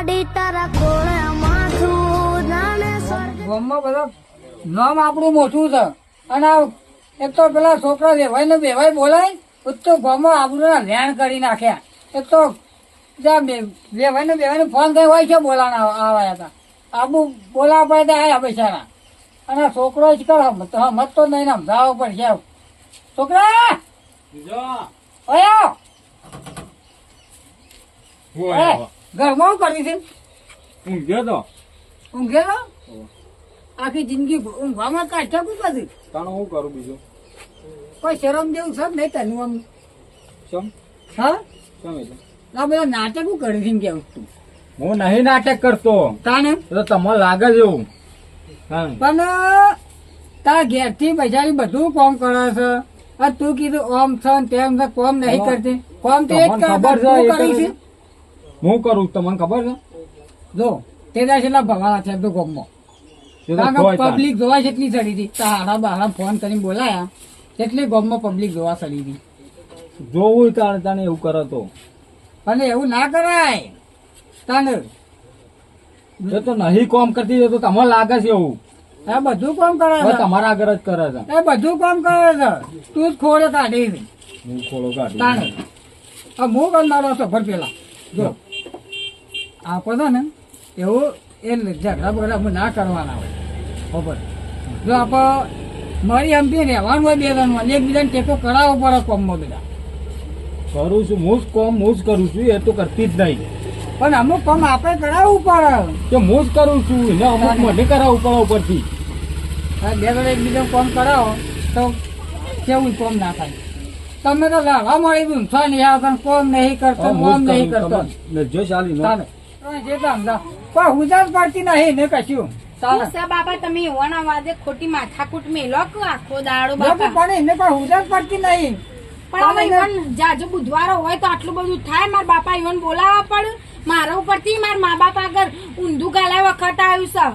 માડી તારા કોળે માથું? જાણે સ્વર્ગ ગામમાં બધા નામ આપણું મોટું છે. અને આ એક તો પેલા છોકરા વેવાય ને વેવાય બોલાય એક તો ગામમાં આપણું રેણ કરી નાખ્યા. એક તો જ્યાં વેવાય ને વેવાય ફોન થયો હોય છે બોલાના આવ્યા હતા. આબુ બોલાવા પડે તો આવ્યા બિચારા અને છોકરો જ કર હમત તો નહીં ને સમજાવવો પડશે છોકરા! ઓયો એ, ઘરમાં શું કરતી હતી ઊંઘ્યો તો. આખી જિંદગી ઊંઘવામાં કાઢ્યા કોઈ પછી? તાણે હું કરું બીજું? કોઈ શરમ જેવું છે? નહીં તને આમ. ચમ હા? ચમ એટલે? આ બધા નાટક શું કરી છે કેવું. તું હું નહીં નાટક કરતો. તાને તો તમને લાગે છે એવું. પણ તારા ઘેરથી પૈસા બધું કોમ કરે છે. આ તું કીધું ઓમ છે ને તેમ છે કોમ નહીં કરતી. કોમ તો એ જ ખબર છે. હું કરું તમને ખબર છે? જો તે દાસ એટલા ભગાડા છે તું તાણ. પબ્લિક જોવા જેટલી ચડી હતી. તારા બહારા ફોન કરીને બોલાયા. એટલી ગામમાં પબ્લિક જોવા ચડી હતી. જોવું તાણે તાણે એવું કરે તો. અને એવું ના કરાય. તાને એ તો નહીં કોમ કરતી તો તમને લાગે છે એવું. એ બધું કોમ કરે છે. તમારા આગળ જ કરે છે. એ બધું કામ કરે છે. તું જ ખોડે કાઢી. હું ખોડો કાઢી. આ હું કરનારો સફર પેલા. જો. આપો છે ને એવું એ ઝઘડા બગડા અમે ના કરવાના હોય. ખબર? જો આપ મારી એમપી રહેવાનું હોય બે જણ હોય એકબીજાને ટેકો કરાવવો પડે કોમમાં બધા. કરું છું હું જ કોમ હું જ કરું છું એ તો કરતી જ નહીં. પણ અમુક કામ આપણે કરાવવું પડે. કે હું જ કરું છું એને અમુક મને કરાવવું પડે ઉપરથી. બે જણ એકબીજા કોમ કરાવો તો કેવું કોમ ના થાય? તમે તો લાવા મળી ગયું છો ને યાર કોમ નહીં કરતો કોમ નહીં કરું. કરતો. જો ચાલી. પણ હુજાર પડતી નહીં ને કશું બાપા તમે એવાના વાદે ખોટી માથાકૂટ મેલો કે આખો દાડો બાપુ? પણ એને પણ હુજાર પડતી નહીં. પણ હવે ઈવન જાજો બુધવારો હોય તો આટલું બધું થાય મારા બાપા ઈવન બોલાવવા પડે. મારા ઉપરથી મારા મા બાપ આગળ ઊંધું ગાલા વખત આવ્યું છે.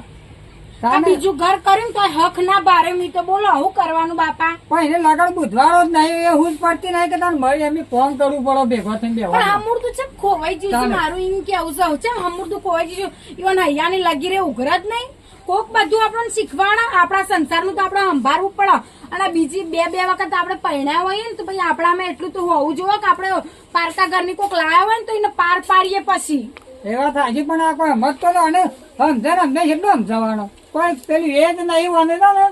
બીજું ઘર કર્યું તો હક ના બારે મી તો બોલો હું કરવાનું બાપા? પણ એને લગન બુધવારો જ નહીં એ હુજ પડતી નહીં કે તને મળી એમ ફોન કરવું પડો ભેગો થઈને પણ બેહવાનું. હમુરતું છે ખોવાઈ ગયું મારું એમ કેવું છે? છે હમુરતું ખોવાઈ ગયું ઈવન હૈયાની લગી રે ઉઘર જ નહીં. કોક બધું આપણને શીખવાડા આપણા સંસારનું તો આપણે સંભાળવું પડે. અને બીજી બે બે વખત આપણે પહેણ્યા હોઈએ ને તો પછી આપણામાં એટલું તો હોવું જોઈએ કે આપણે પારકા ઘરની કોક લાયા હોય ને તો એને પાર પાડીએ પછી. એ વાત હજી પણ આ કોઈ હમત કરો અને સમજે ને અમને કેટલો સમજાવવાનો કોઈ પેલું એ જ નહીં વાંધે ને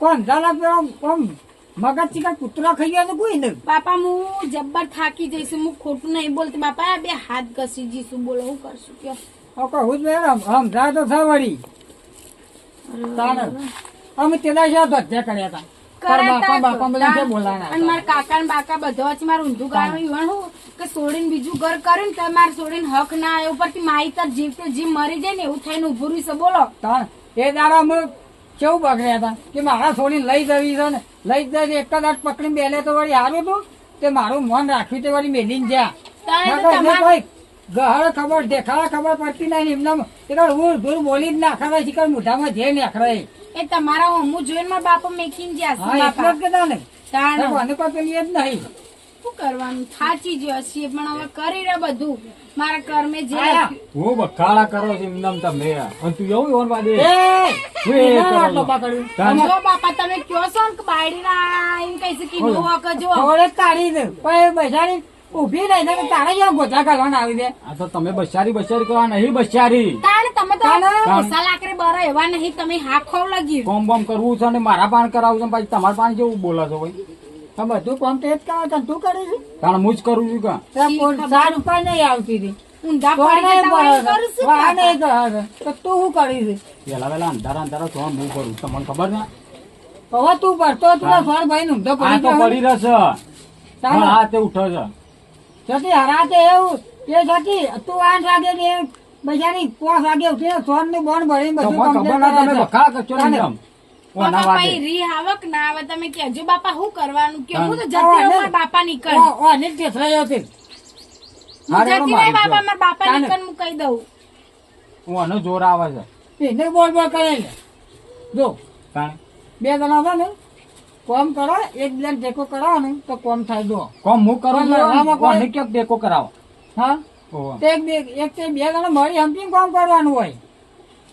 કોઈ સમજાલા પેલો કોમ મગજ ચીકા કૂતરા ખાઈ ગયા કોઈ નહીં. બાપા હું જબ્બર થાકી જઈશું. હું ખોટું નહીં બોલતી. બાપા બે હાથ ઘસી જઈશું. બોલો હું કરશું? કે ઓકે કહું જ બેન સમજાય તો તાણે. અમે તેના છે ધ્યા કર્યા હતા. બાપા બાપા બધા બોલાના અને મારા કાકા ને બાકા બધા વચ્ચે મારું ઊંધું ગાળું હું કે સોડીને બીજું ઘર કર્યું ને તમારે સોડીને હક ના આવે. ઉપરથી માહિતર જીવતે જીવ મરી જાય ને એવું થઈને ઉભું રહી છે. બોલો. એ દાડા અમે કેવું બગડ્યા હતા? કે મારા સોડીને લઈ જવી છે ને? લઈ જઈને એક જ હાથ પકડીને બેલે તો વળી હારું હતું? તે મારું મન રાખ્યું તે વળી મેલીને જ્યાં તો ગહળ ખબર દેખાડા ખબર પડતી નહીં એમના એકવાર હું દૂર બોલી જ નાખરા શીખર મોઢામાં જે નાખરા એ તમારા હું જોઈને મારા બાપા મેકીને જ્યાં એટલે જ કીધા ને. કોઈ પેલી જ નહીં. શું કરવાનું? થાચી જ હશે પણ હવે કરી રહ્યા બધું. મારા કર્મે જે હું બખાડા કરો છો એમનામ તમે. અને તું એવું ના. તાણ. જો બાપા તમે કયો છો ને કે બાયડીના એમ કહી શકી નો હક જો જ કાઢી દે પણ બેસાડી ઊભી રહી ને તારે જેવા ગોધા કરવાના આવી દે આ તો તમે બસારી બસારી કરવા નહીં બસારી. તાણ તમે તો બરો એવા નહીં તમે હાખો લગી કોમ બોમ કરવું છે મારા પાન કરાવું છે પછી તમારા પાન જેવું બોલો છો ભાઈ? આ બધું કામ તો એ જ કરે છે તું કરે છે? કારણ હું જ કરું છું કા? સાર ઉપર નહીં આવતી હતી ઊંધા પડી કરું. તો તું શું કરી છે પેલા પેલા અંધારા અંધારા તો હું કરું તમને ખબર ને હવે તું ભરતો તું સ્વર ભાઈ નું તો આ પડી તો ગયો. પડી રહેશે. હા તે ઉઠો છે. જતી હરાતે એવું. એ જતી તું આઠ વાગે ને એ બજારી પાંચ વાગે ઉઠીને સોનનું બોન ભરી બધું ખબર ના તમે કરશો બાપા વાદે. રી આવક ના આવે. તમે કેજો બાપા શું કરવાનું? કે હું તો જતી રહું બાપા નીકળ ઓ- ઓ, અનિલ કેસરાઈ હતી. હું જતી રહી બાપા મારા બાપા નીકળ હું કહી દઉં. હું આનો જોર આવે છે. એને બોલ બોલ કરે છે. જો બે જણા છે ને કોમ કરો એક ટેકો કરાવો ને તો કોમ થાય જો. કોમ હું કરો? ટેકો કરાવો. હા? એક બે- એક બે જણા મળી હંપીને કોમ કરવાનું હોય.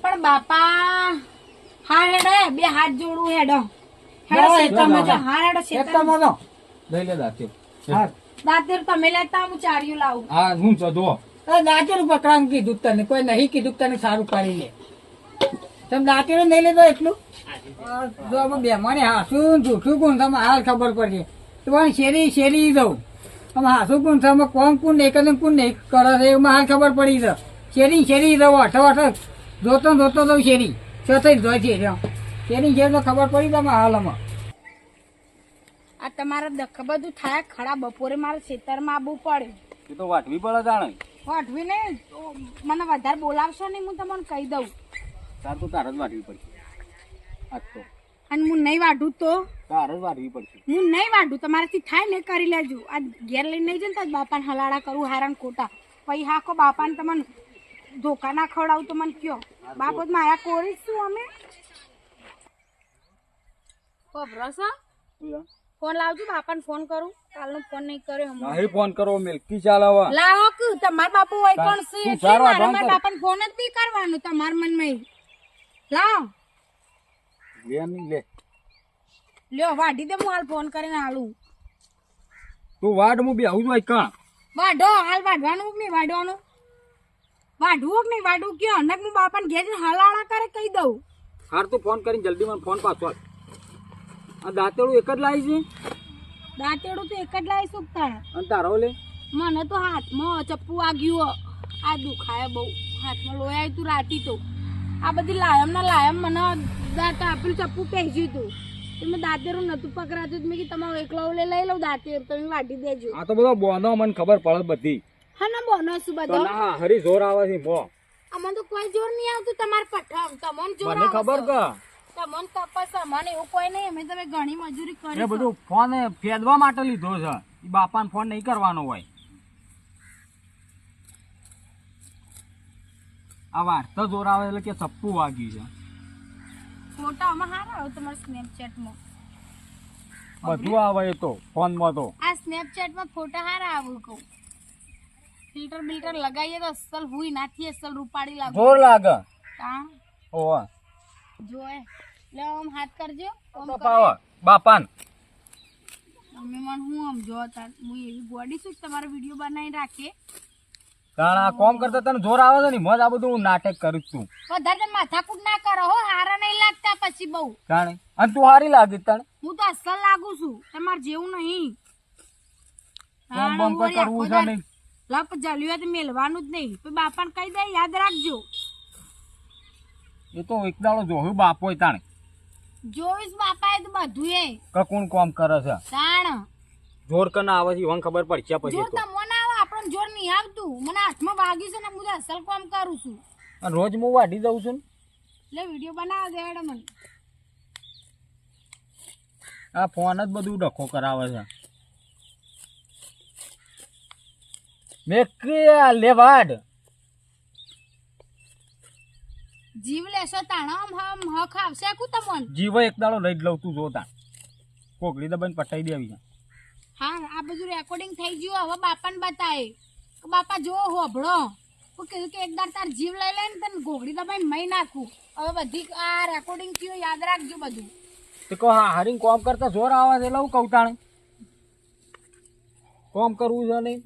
પણ બાપા હા હેડો બે હાથ જોડું હેડો. હેડો જાઓ. જાઓ. હા હેડો એક શેતામાં. લઈ લે દાંતે હા. દાંતેર તમે લેતા હું ચાર્યું લાવું. હા હું જો જો દાંતેરું પકડાનું કીધું તને. કોઈ નહીં કીધું કે તને સારું કરી લે. તમે દાંતેરું નહીં લેતો એટલું? જો બેમાને હાસું જૂઠું કોણ તમે હાલ ખબર પડશે તમારી શેરી શેરી દઉં અમે હાસું કોણ તમે કોણ કોણ નહીં કરે કોણ નહીં કરે છે એમાં હાલ ખબર પડી છે. શેરી શેરી દઉં અઠો અઠો જોતો જોતો દઉં શેરી. ચોથે જ જોઈ છે શેરી શેરી તો ખબર પડી તમે હાલમાં. આ તમારા દખ બધું થાય ખરા બપોરે મારે ખેતરમાં આવવું પડે. એ તો વાટવી પડે જાણે. વાટવી નહીં તો મને વધારે બોલાવશો નહીં હું તમને કહી દઉં. તાર તો તાર જ વાટવી પડશે. આજ તો. અને હું નહીં વાઢું તો? તાર જ વાટવી પડશે. હું નહીં વાઢું તમારાથી થાય ને કરી લેજો. આ ઘેર લઈને નહીં જઈને તો બાપાને હલાડા કરું હારાન ખોટા. પછી હાકો બાપાને તમને ધોકા ના ખવડાવું તો મને કયો. બાપો મારા કોરી છું અમે. ભરસા ફોન લાવજો બાપાને ફોન કરું. કાલનો ફોન નહીં કર્યો હમણાં. નહીં ફોન કરો મિલકી ચાલાવા લાવો કે તમાર બાપુ હોય કોણ છે? તું એટલે મારે મારા કર. બાપાને ફોન જ નહીં કરવાનું તમારા મનમાં લાવ. લે નહીં લે. લ્યો વાઢી દે હું હાલ ફોન કરીને હાલું. તું વાડ હું બી આવું છું કાં? વાઢો હાલ વાઢવાનું નહીં વાઢવાનું? વાઢવું કે નહીં વાઢવું કે અનક હું બાપાને ઘેર જઈને કરે કહી દઉં. હાર તું ફોન કરીને જલ્દી મને ફોન પાછો. આ દાંતેડું એક જ લાવી છે? દાંતેડું તો એક જ લાવી શકતા અને તારો લે? મને તો હાથમાં ચપ્પુ વાગ્યું આ દુખાય બહુ. હાથમાં લોહી તું રાતી તો. આ બધી લાયમ ના લાયમ મને દાંત આપેલું ચપ્પુ પહેર્યું તું. તો મેં દાંતેરું નતું પકડાતું મેં કીધું તમારું એકલો લઈ લઉં દાંતેર તમે વાટી દેજો. આ તો બધો બોનો મને ખબર પડે બધી. હા ના બોનો છું તો ના હરી જોર આવે છે મો અમને તો કોઈ જોર નહીં આવતું તમારે પઠામ તમને જોર મને ખબર કે? તમને તપસ મને એવું કોઈ નહીં અમે તમે ઘણી મજૂરી એ બધું ફોન ફેદવા માટે લીધો છે. ઈ બાપાને ફોન નહીં કરવાનો હોય. આ વાર તો જોર આવે એટલે કે સપ્પુ વાગ્યું છે. ફોટા આમાં હારા આવે તમારા સ્નેપચેટમાં બધું આવે તો તો ફોનમાં તો. આ સ્નેપચેટમાં ફોટા હારા આવું કહું. ફિલ્ટર બિલ્ટર લગાવીએ તો અસલ હુઈ નાથી અસલ રૂપાડી લાગે. જોર લાગે. તા ઓવા જોય લે આમ હાથ કરજો. ઓમ પાવા બાપાન. તમે મન હું આમ જો તાર હું એવી બોડી છું તમારો વિડિયો બનાવી રાખે? કારણ આ કોમ કરતા તને જોર આવે છે ને મજ આ બધું હું નાટક કરું છું. વધારે તમે માથાકૂટ ના કરો હો હારા નહીં લાગતા પછી બહુ. જાણે અને તું હારી લાગી તને હું તો અસલ લાગુ છું તમારે જેવું નહીં. કોમ બોમ કરવું છે નહીં. લપ જલ્યું તો મેલવાનું જ નહીં. તો બાપાને કહી દે યાદ રાખજો. એ તો એક દાડો જોયું બાપો તાણે. જોઈશ બાપાએ તો બધું એ કકુણ કોમ કરે છે? તાણ. જોર કને આવે છે ઈવન ખબર પડશે પછી જોર તો. તમને આવે આપણને જોર નહીં આવતું. મને હાથમાં વાગ્યું છે ને હું અસલ કોમ કરું છું. અને રોજ હું વાઢી દઉં છું લે એટલે વીડિયો બનાવ દે મને. આ ફોન જ બધું ડખો કરાવે છે. મેં કે લેવાડ? જીવ લેશો તાણ આમ હમ હક આવશે કુ તમને? જીવ એક દાડો લઈ જ લઉં તું જોતા. કોકડી દબાઈને પટાઈ દેવી હા આ બધું રેકોર્ડિંગ થઈ ગયું હવે બાપાને બતાય. કે બાપા જો હોભળો. હું કીધું કે એકદાર તાર જીવ લઈ લે ને તને ઘોઘડી દબાઈને મહી નાખું. હવે બધી આ રેકોર્ડિંગ થયું યાદ રાખજો બધું. તે કહો હા હરિંગ કોમ કરતા જોર આવે છે એટલે હું કહું તાણે? કોમ કરવું છે નહીં?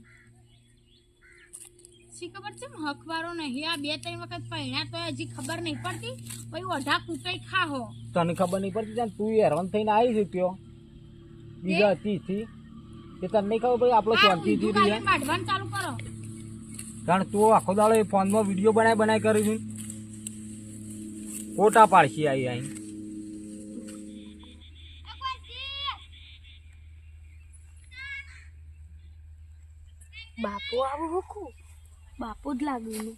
શી ખબર છે? હકવારો નહીં. આ બે ત્રણ વખત પહેણ્યા તો હજી ખબર નહીં પડતી. પછી ઓઢા કૂટાઈ ખાહો. તને ખબર નહીં પડતી ત્યાં તું હેરાન થઈને આવી છે ત્યો બીજા ત્રીસથી તે તને નહીં ખબર ભાઈ આપણો શાંતિથી ઊંધું કાઢવાનું ચાલુ કરો. કારણ તું આખો દાડો એ ફોનમાં વીડિયો બનાવી બનાવી કરી છું. ફોટા પાડશી આવી અહીં બાપુ આવું હુકું? બાપુ જ લાગ્યું ને.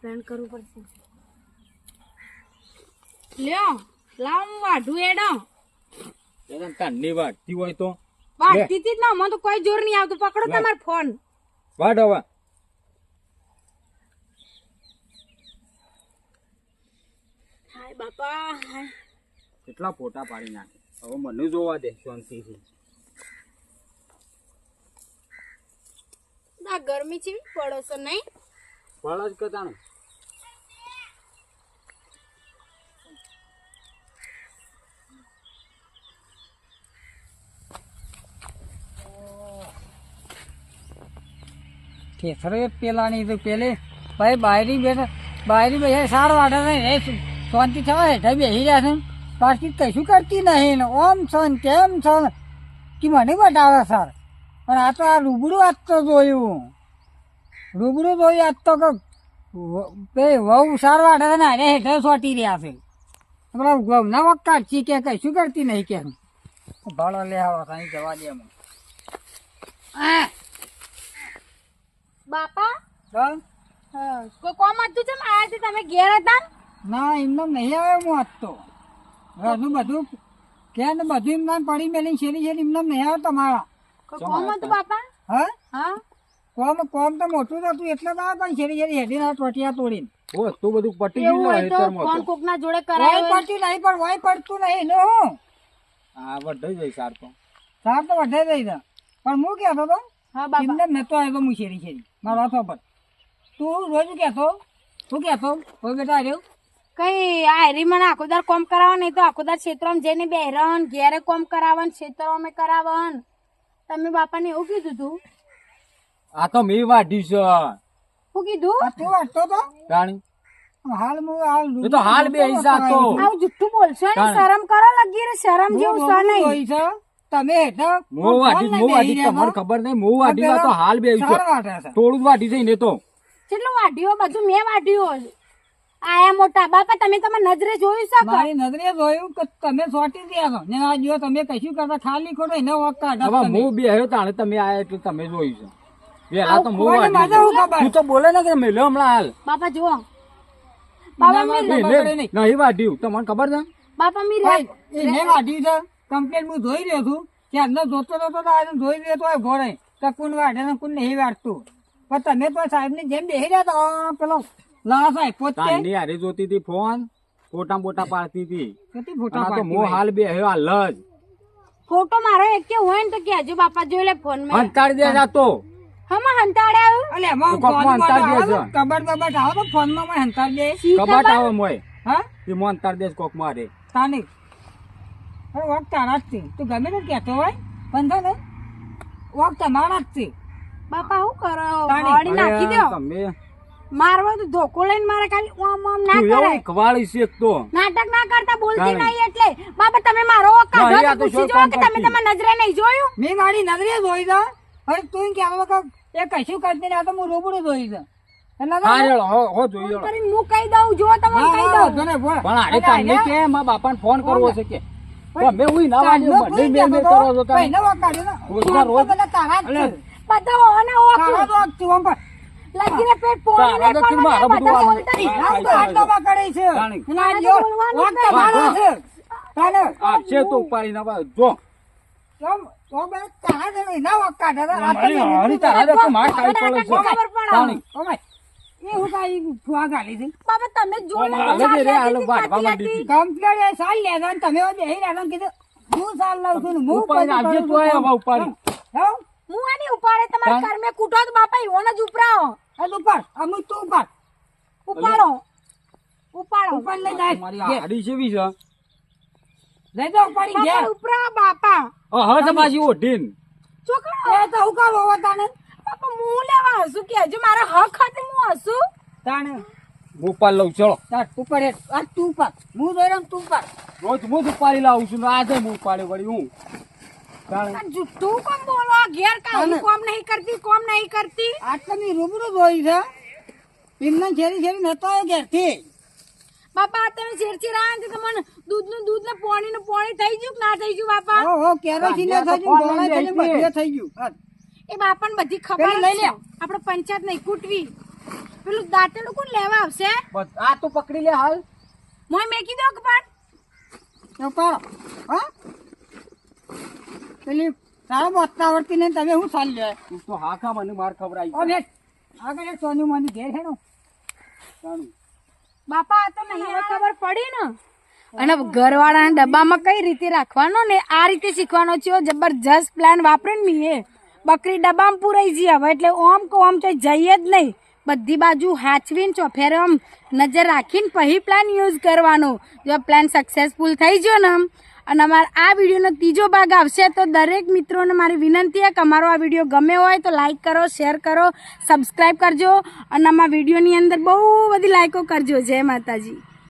ફ્રેન્ડ કરવું પડશે. લ્યો લાવ હું વાઢું એડો. તન્ની વાટતી હોય તો. વાઢતી હતી ના મને તો કોઈ જોર નહીં આવતું. પકડો. તમારો ફોન. હવે. હાય બાપા હાય. કેટલા ફોટા પાડી નાખે. હવે મને જોવા દે શાંતિથી. આ ગરમી છે પડો છે નહીં? પડો જ કતાણું કેસરે પેલાની તો પેલે. ભાઈ બાયરી બેઠા બાયરી બેઠા સાર વાટે નહીં શાંતિ થવા હેઠા બેસી રહ્યા છે. બાકી કશું કરતી નહીં ઓમ છન તેમ છન કે મને બતાવે સર? પણ આ તો આ રૂબરૂ આજ તો જોયું. રૂબરૂ જોયું આજ તો કે વહુ સાર છે ને અરે હેઠળ સોટી રહ્યા છે. પેલા ગમના વખત કાઢી કે કશું કરતી નહીં કે ભાડો લે આવો કઈ જવા દે હું? આ બાપા કોઈ કોમ હતું છે? આયા છે તમે ઘેર હતા ના? એમને નહીં આવે હું આજ તો. હજુ બધું કે બધું એમને પડી મેલી શેરી શેરી એમને નહીં આવે તમારા. કોઈ કોમ હતું બાપા? હા? હા? કોમ કોમ તો મોટું તો હતું એટલે તો પણ શેરી શેરી હેડી ના ટોટિયા તોડીને. ઓ તો બધું પટી ગયું હોય તો હેતરમાં કોકના જોડે કરાયો નહીં પણ વાય પડતું નહીં ને. આ વઢાઈ જાય સાર તો. સાર તો વધે જઈ છે. પણ હું કહેતો તો હા બાપા. એમને નતો આવ્યો હું શેરી શેરી. મારો હાથો પર. તું રોજ કહેતો શું કહેતો? કોઈ બેટા આવ્યો કઈ આ હેરી મને આખો દાર કોમ કરાવવા નહીં તો આખો દાર ક્ષેત્રમાં જઈને બેહરન ઘેરે કોમ કરાવન ક્ષેત્રમાં કરાવન તમે બાપાને એવું કીધું તું? આ તો મેં વાઢ્યું છે. શું કીધું? આ તું વાંચતો તો? જાણી હાલ મુ હાલ એ તો હાલ બે હિસા તો. આવ જુઠ્ઠું બોલશો ને? શરમ કરો લગી રે શરમ જેવું છે? નહીં તમે હેઠો મો વાઢી મો વાઢી તમને ખબર નહીં. મો વાઢી તો હાલ બે હિસા થોડું જ વાઢી જઈને તો. કેટલું વાઢ્યું? બધું મેં વાઢ્યું. આયા મોટા બાપા તમે તમારા નજરે જોયું છે મારી નજરે જોયું કે તમે સોટી ગયા છો. ને આ જો તમે કશું કરતા ખાલી ખોટો એને વોક કાઢો હવે હું બે આવ્યો તાણે તમે આયા એટલે તમે જોયું છે. વેલા તો હું તું તો બોલે ને કે મેલ્યો હમણાં હાલ. બાપા જો બાપા મેં- નહીં. નહીં વાઢ્યું. તમને ખબર છે? બાપા મી એને વાઢ્યું છે. કમ્પ્લેટ હું જોઈ રહ્યો છું. કે અંદર જોતો જોતો તો આજે જોઈ રહ્યો તો ઘોડે. કે કોણ વાઢે ને કુન નહીં વાઢતું. પણ તમે તો સાહેબની જેમ બેસી રહ્યા તો પેલો લા સાહેબ પોતે? તાંડી હારી જોતી હતી ફોન ફોટા બોટા પાડતી હતી. કેટલી ફોટા તો પાડતી મો. હાલ બે હે આ લજ. ફોટો મારો એક કે હોય ને તો કેજો બાપા જોઈ લે ફોનમાં અંતાડી દે જાતો હમણાં હંતાડે આવ્યું અલે મો ફોન તો કબાટ બબાટ આવે તો ફોનમાં માં હંતાડી દે. કબાટ આવે મોય હા? એ મો અંતાડી દે કોક મારે તાની. અરે વોક તારા જ તું ગમે તે કેતો હોય પણ છે ને વોક તમારા જ છે. બાપા હું કરો. નાખી દો. તમે. મારવા તો ધોકો લઈને મારે ખાલી ઓમ ઓમ ના કરે. કરાય એવું ખવાડી છે તો. નાટક ના કરતા બોલતી નહીં એટલે. બાબા તમે મારો ના, કાઢો તો તો પૂછી જો કે તમે કરતી? નજરે નહીં જોયું? મે મારી નજરે જોઈ છે. અરે તું કહેતો કા એ કશું કરતી આ તો હું રૂબરૂ જોઈ જો જો ને, કે બાપાને ફોન કરવો છે કે? ના. ને. બધા લગીને પેટ પોણી તારા તો નહીં કેમ મારા બધા બોલતા નહીં. આ- આમ તો આટલામાં કરે છે. તાણી. અને આ તારે જો, તો બોલવાનું વોક જ નહીં. તમારો છે. તાને, આ છે તો ઉપાડી ના જો ઓમ, ઓમ બધા તારા જ નહીં, ના વોક કાઢે છે. આ તો મારી મેં હારી તારા દેખો માર ખાવી પડે છે ખબર ઓમાય, એ હું ફુવા ગાલી છે. બાપા તમે લો. જે રે, માંડી. સાલ તમે બેહી કીધું હું સાલ લઉં છું હું ઉપાડી. હું આની ઉપાડે તમારા ઘર મેં કૂટો તો બાપા ઈવોને જ ઉપરાવો આ તું ઉપર અમુક તું ઉપર ઉપાડો. ઉપાડો. ઉપર લઈ જાય. મારી આડી છે. લઈ જાઓ ઉપાડી. ગયા ઉપરા બાપા. ઓ હા સમાજી ઓઢીન. છોકરા એ તો હું કામ હોવા તાને બાપા હું લેવા હસું કે? હજુ મારા હક હતો હું હસું? તાને હું ઉપાડ લઉં ચલો. તાર ઉપર આ તું ઉપાડ. હું જોઈ રહ્યો તું ઉપાડ. રોજ હું જ ઉપાડી લાવું છું આજે હું ઉપાડ્યો વળી હું. જુઠ્ઠું કોમ બોલો? ઘેર કાંઈ કોમ નહીં કરતી કોમ નહીં કરતી. મેં રૂબરૂ જોઈ છે. એમને નતો આવ્યો ઘેરથી. બાપા તમે ચીરચીર આવ્યા ને તમને દૂધનું દૂધ ને પાણીનું પોણી થઈ ગયું ના થઈ ગયું બાપા? કેરોસીન થઈ ગયું ગોળા થઈ ગયું બધું થઈ ગયું હા. એ બાપાને બધી ખબર લઈ લે. આપણે પંચાયત નહીં કૂટવી. પેલું દાંતેડું કોણ લેવા આવશે? આ તો પકડી લે હાલ. મોય મેકી દો કે પણ? તો પાડો હા? પેલી તારા બોતતા આવડતી નહીં તમે હું સાલ લે તું તો હાખા મને માર ખવડાવી. ઓ બેટ આગળ એક સોનું મને ઘેર હેડો. બાપા આ તો નહીં ખબર પડી ને. અને ઘરવાળાના ડબ્બામાં કઈ રીતે રાખવાનો ને? આ રીતે શીખવાનો છે જબરજસ્ત પ્લાન વાપરે ને મીએ. બકરી ડબ્બામાં પૂરાઈ જઈ હવે એટલે ઓમ કો ઓમ તો જઈએ જ નહીં. બધી બાજુ હાચવીને ચોફેર આમ નજર રાખીને પછી પ્લાન યુઝ કરવાનો. જો પ્લાન સક્સેસફુલ થઈ ગયો ને આમ અને અમારા આ વિડીયોનો ત્રીજો ભાગ આવશે, તો દરેક મિત્રોને મારી વિનંતી છે કે અમારો આ વીડિયો ગમે હોય તો લાઇક કરો શેર કરો સબસ્ક્રાઈબ કરજો અને અમારા વિડીયોની અંદર બહુ બધી લાઇકો કરજો. જય માતાજી.